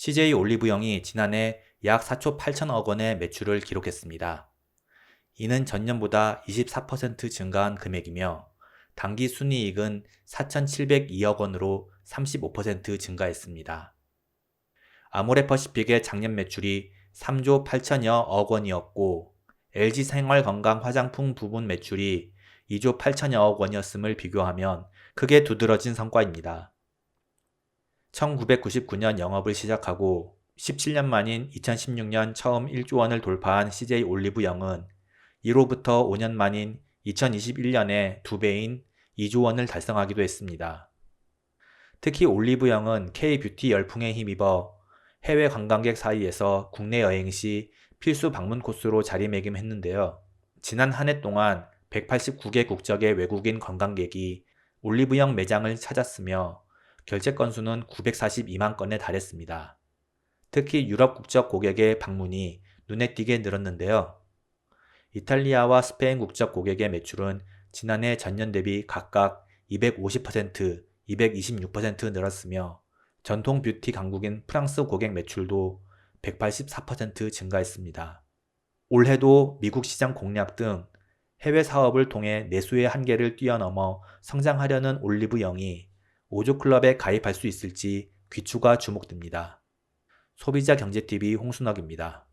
CJ 올리브영이 지난해 약 4초 8천억 원의 매출을 기록했습니다. 이는 전년보다 24% 증가한 금액이며 당기 순이익은 4,702억 원으로 35% 증가했습니다. 아모레퍼시픽의 작년 매출이 3조 8천여억 원이었고 LG 생활건강 화장품 부분 매출이 2조 8천여억 원이었음을 비교하면 크게 두드러진 성과입니다. 1999년 영업을 시작하고 17년 만인 2016년 처음 1조 원을 돌파한 CJ 올리브영은 이로부터 5년 만인 2021년에 두 배인 2조 원을 달성하기도 했습니다. 특히 올리브영은 K-뷰티 열풍에 힘입어 해외 관광객 사이에서 국내 여행 시 필수 방문 코스로 자리매김했는데요. 지난 한 해 동안 189개 국적의 외국인 관광객이 올리브영 매장을 찾았으며 결제 건수는 942만 건에 달했습니다. 특히 유럽 국적 고객의 방문이 눈에 띄게 늘었는데요. 이탈리아와 스페인 국적 고객의 매출은 지난해 전년 대비 각각 250%, 226% 늘었으며 전통 뷰티 강국인 프랑스 고객 매출도 184% 증가했습니다. 올해도 미국 시장 공략 등 해외 사업을 통해 내수의 한계를 뛰어넘어 성장하려는 올리브 영이 5조 클럽에 가입할 수 있을지 귀추가 주목됩니다. 소비자 경제TV 홍순혁입니다.